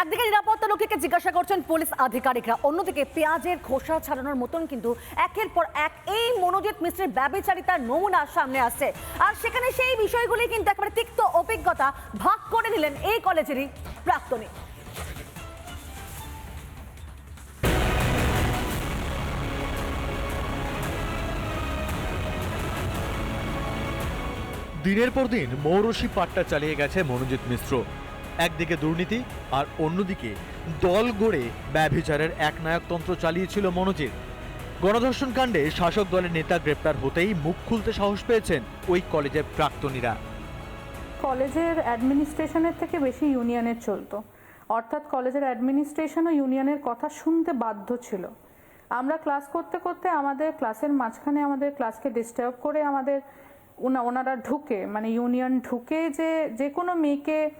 একদিকে নিরাপত্তা রক্ষীকে জিজ্ঞাসা করছেন পুলিশ আধিকারিকরা, অন্যদিকে পেঁয়াজের খোসা ছাড়ানোর মতন কিন্তু একের পর এক এই মনোজিৎ মিশ্রের ব্যবিচারিতার নমুনা সামনে আসছে। আর সেখানে সেই বিষয়গুলি কিন্তু একেবারে তিক্ত অভিজ্ঞতা ভাগ করে নিলেন এই কলেজেরই প্রাক্তনী। দিনের পর দিন মৌরসি পাট্টা চালিয়ে গেছে মনোজিৎ মিশ্র। একদিকে দুর্নীতি আর অন্যদিকে দল গড়ে ব্যভিচারের এক নায়কতন্ত্র চালিয়েছিল মনোজিৎ। গণধর্ষণ কাণ্ডে শাসক দলের নেতা গ্রেপ্তার হতেই মুখ খুলতে সাহস পেয়েছেন ওই কলেজের প্রাক্তনীরা। কলেজের অ্যাডমিনিস্ট্রেশনের থেকে বেশি ইউনিয়নের চলতো। অর্থাৎ কলেজের অ্যাডমিনিস্ট্রেশনও ইউনিয়নের কথা শুনতে বাধ্য ছিল। আমরা ক্লাস করতে করতে আমাদের ক্লাসের মাঝখানে আমাদের ক্লাসকে ডিস্টার্ব করে আমাদের ওনা- ওনারা ঢুকে মানে ইউনিয়ন ঢুকে যে যে কোনো মেয়েকে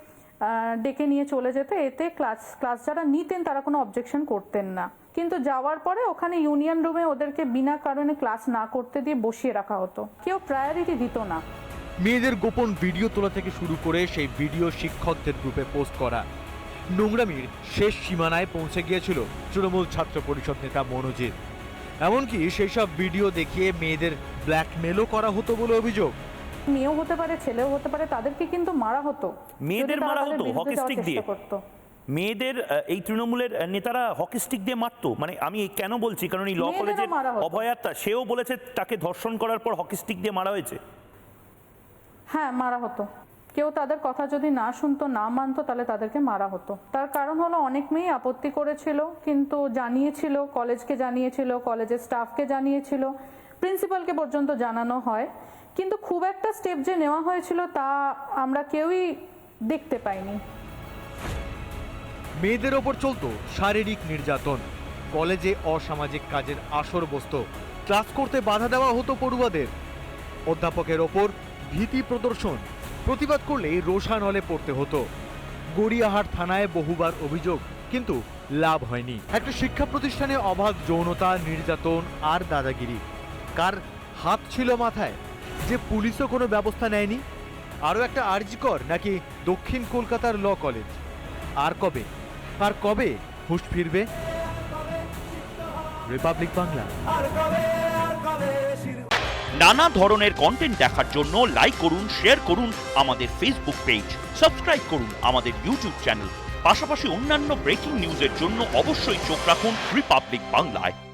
ডেকে নিয়ে চলে যেত। এতে ক্লাস ক্লাস যারা নিতেন তারা কোনো অবজেকশন করতেন না। কিন্তু যাওয়ার পরে ওখানে ইউনিয়ন রুমে ওদেরকে বিনা কারণে ক্লাস না করতে দিয়ে বসিয়ে রাখা হতো। কেউ প্রায়োরিটি দিত না। মেয়েদের গোপন ভিডিও তোলা থেকে শুরু করে সেই ভিডিও শিক্ষকদের গ্রুপে পোস্ট করা। নোংরামির শেষ সীমানায় পৌঁছে গিয়েছিল তৃণমূল ছাত্র পরিষদ নেতা মনোজিৎ। এমনকি সেই সব ভিডিও দেখিয়ে মেয়েদের ব্ল্যাকমেলও করা হতো বলে অভিযোগ। মেয়েও হতে পারে ছেলেও হতে পারে তাদেরকে কিন্তু মারা হতো। মেয়েদের মারা হতো, stick চেষ্টা দিয়ে? করতো। মেয়েদের এই তৃণমূলের নেতারা হকি স্টিক দিয়ে মারতো। মানে আমি কেন বলছি? কারণ এই ল কলেজের অভয়াত্মা সেও বলেছে তাকে ধর্ষণ করার পর হকি স্টিক দিয়ে মারা হয়েছে। হ্যাঁ মারা হতো। কেউ তাদের কথা যদি না শুনতো না মানতো তাহলে তাদেরকে মারা হতো। তার কারণ হলো অনেক মেয়ে আপত্তি করেছিল কিন্তু জানিয়েছিল কলেজকে জানিয়েছিল কলেজের স্টাফকে জানিয়েছিল। প্রিন্সিপালকে পর্যন্ত জানানো হয়। কিন্তু খুব একটা স্টেপ যে নেওয়া হয়েছিল তা আমরা কেউই দেখতে পাইনি। মেয়েদের ওপর চলতো শারীরিক নির্যাতন। কলেজে অসামাজিক কাজের আসর বসত। ক্লাস করতে বাধা দেওয়া হতো পড়ুয়াদের। অধ্যাপকের ওপর ভীতি প্রদর্শন, প্রতিবাদ করলেই রোষান হলে পড়তে হতো। গড়িয়াহাট থানায় বহুবার অভিযোগ, কিন্তু লাভ হয়নি। একটা শিক্ষা প্রতিষ্ঠানে অবাধ যৌনতা, নির্যাতন আর দাদাগিরি। কার হাত ছিল মাথায়? যে পুলিশও কোনো ব্যবস্থা নেয়নি? আরও একটা আর্জিকর নাকি দক্ষিণ কলকাতার ল কলেজ? আর কবে? আর কবে হুঁশ ফিরবে? রিপাবলিক বাংলা। নানা ধরনের কন্টেন্ট দেখার জন্য লাইক করুন শেয়ার করুন আমাদের ফেসবুক পেজ সাবস্ক্রাইব করুন আমাদের ইউটিউব চ্যানেল পাশাপাশি অন্যান্য ব্রেকিং নিউজের জন্য অবশ্যই চোখ রাখুন রিপাবলিক বাংলায়